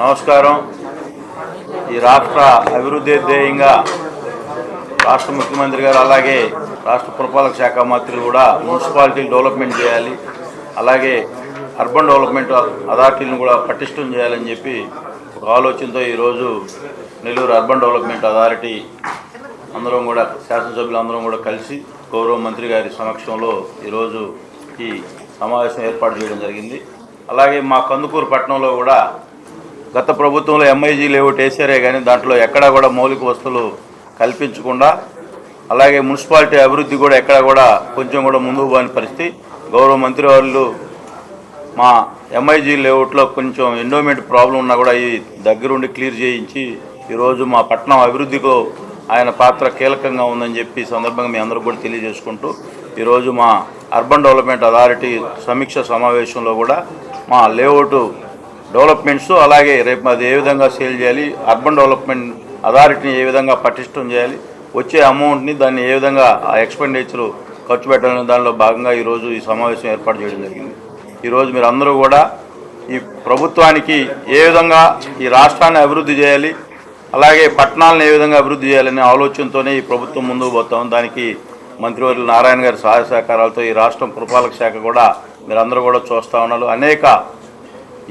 నమస్కారం. ఈ రాష్ట్ర అభివృద్ధి ధ్యేయంగా రాష్ట్ర ముఖ్యమంత్రి గారు అలాగే రాష్ట్ర పురపాలక శాఖ మంత్రి కూడా మున్సిపాలిటీ డెవలప్మెంట్ చేయాలి అలాగే అర్బన్ డెవలప్మెంట్ అథారిటీలను కూడా పటిష్టం చేయాలని చెప్పి ఒక ఆలోచనతో ఈరోజు నెల్లూరు అర్బన్ డెవలప్మెంట్ అథారిటీ అందరం కూడా శాసనసభ్యులు అందరం కూడా కలిసి గౌరవ మంత్రి గారి సమక్షంలో ఈరోజు ఈ సమావేశం ఏర్పాటు చేయడం జరిగింది. అలాగే మా కందుకూరు పట్టణంలో కూడా గత ప్రభుత్వంలో ఎంఐజీ లేఅవుట్ వేసారే కానీ దాంట్లో ఎక్కడా కూడా మౌలిక వస్తువులు కల్పించకుండా అలాగే మున్సిపాలిటీ అభివృద్ధి కూడా ఎక్కడా కూడా కొంచెం కూడా ముందుకు పోని పరిస్థితి. గౌరవ మంత్రి వాళ్ళు మా ఎంఐజీ లేఅవుట్లో కొంచెం ఎండోమెంట్ ప్రాబ్లం ఉన్నా కూడా ఈ దగ్గరుండి క్లియర్ చేయించి ఈరోజు మా పట్టణం అభివృద్ధిలో ఆయన పాత్ర కీలకంగా ఉందని చెప్పి సందర్భంగా మీ అందరూ కూడా తెలియజేసుకుంటూ ఈరోజు మా అర్బన్ డెవలప్మెంట్ అథారిటీ సమీక్ష సమావేశంలో కూడా మా లేఅవుట్ డెవలప్మెంట్స్ అలాగే రేపు అది ఏ విధంగా సేల్ చేయాలి అర్బన్ డెవలప్మెంట్ అథారిటీని ఏ విధంగా పటిష్టం చేయాలి వచ్చే అమౌంట్ని దాన్ని ఏ విధంగా ఆ ఎక్స్పెండిచర్ ఖర్చు పెట్టాలనే దానిలో భాగంగా ఈరోజు ఈ సమావేశం ఏర్పాటు చేయడం జరిగింది. ఈరోజు మీరు అందరూ కూడా ఈ ప్రభుత్వానికి ఏ విధంగా ఈ రాష్ట్రాన్ని అభివృద్ధి చేయాలి అలాగే పట్టణాలను ఏ విధంగా అభివృద్ధి చేయాలనే ఆలోచనతోనే ఈ ప్రభుత్వం ముందుకు పోతాం దానికి మంత్రివర్యులు నారాయణ గారి సహాయ సహకారాలతో ఈ రాష్ట్రం పురపాలక శాఖ కూడా మీరందరూ కూడా చూస్తూ ఉన్నారు. అనేక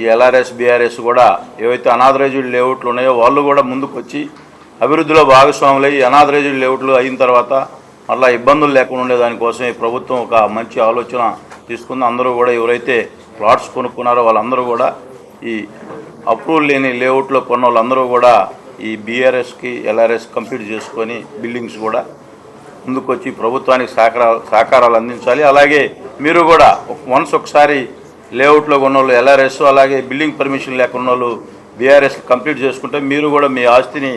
ఈ ఎల్ఆర్ఎస్ బీఆర్ఎస్ కూడా ఏవైతే అనాథరైజ్డ్ లేఅవుట్లు ఉన్నాయో వాళ్ళు కూడా ముందుకు వచ్చి అభివృద్ధిలో భాగస్వాములై ఈ అనాథరైజ్డ్ లేఅవుట్లు అయిన తర్వాత మళ్ళీ ఇబ్బందులు లేకుండా ఉండేదానికోసం ఈ ప్రభుత్వం ఒక మంచి ఆలోచన తీసుకుంది. అందరూ కూడా ఎవరైతే ప్లాట్స్ కొనుక్కున్నారో వాళ్ళందరూ కూడా ఈ అప్రూవల్ లేని లేఅవుట్లో కొన్న వాళ్ళందరూ కూడా ఈ బీఆర్ఎస్కి ఎల్ఆర్ఎస్ కంప్లీట్ చేసుకొని బిల్డింగ్స్ కూడా ముందుకొచ్చి ప్రభుత్వానికి సహకారాలు సహకారాలు అందించాలి. అలాగే మీరు కూడా వన్స్ ఒకసారి లేఅవుట్లో ఉన్నోళ్ళు ఎల్ఆర్ఎస్ అలాగే బిల్డింగ్ పర్మిషన్ లేకున్న వాళ్ళు బీఆర్ఎస్ కంప్లీట్ చేసుకుంటే మీరు కూడా మీ ఆస్తిని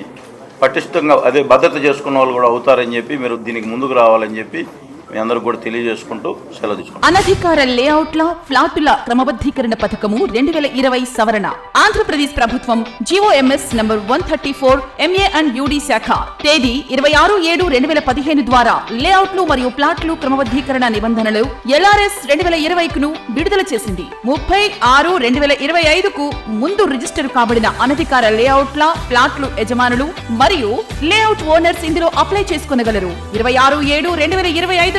పటిష్టంగా అదే భద్రత చేసుకున్న వాళ్ళు కూడా అవుతారని చెప్పి మీరు దీనికి ముందుకు రావాలని చెప్పి మీ అందరూ కూడా తెలియజేసుకుంటూ సెలవు తీసుకుంటాం అనధికార లేఅవుట్ల ఫ్లాటుల క్రమబద్ధీకరణ పథకము రెండు వేల ఇరవై సవరణ. ఆంధ్రప్రదేశ్ ప్రభుత్వం GOMS number one thirty four MA and UD శాఖ. తేదీ ఇరవై ఆరు ఏడు రెండు వేల పదిహేను ద్వారా లేఅవుట్లు మరియు ప్లాట్లు క్రమబద్ధీకరణ నిబంధనలు ఎల్ఆర్ఎస్ రెండు వేల ఇరవైకును విడుదల చేసింది. ముప్పై ఆరు రెండు వేల ఇరవై ఐదుకు ముందు రిజిస్టర్ కాబడిన అనధికార లేఅవుట్ల ప్లాట్లు యజమానులు మరియు లేఅవుట్ ఓనర్స్ ఇందులో అప్లై చేసుకునగలరు. ఇరవై ఆరు ఏడు రెండు వేల ఇరవై ఐదు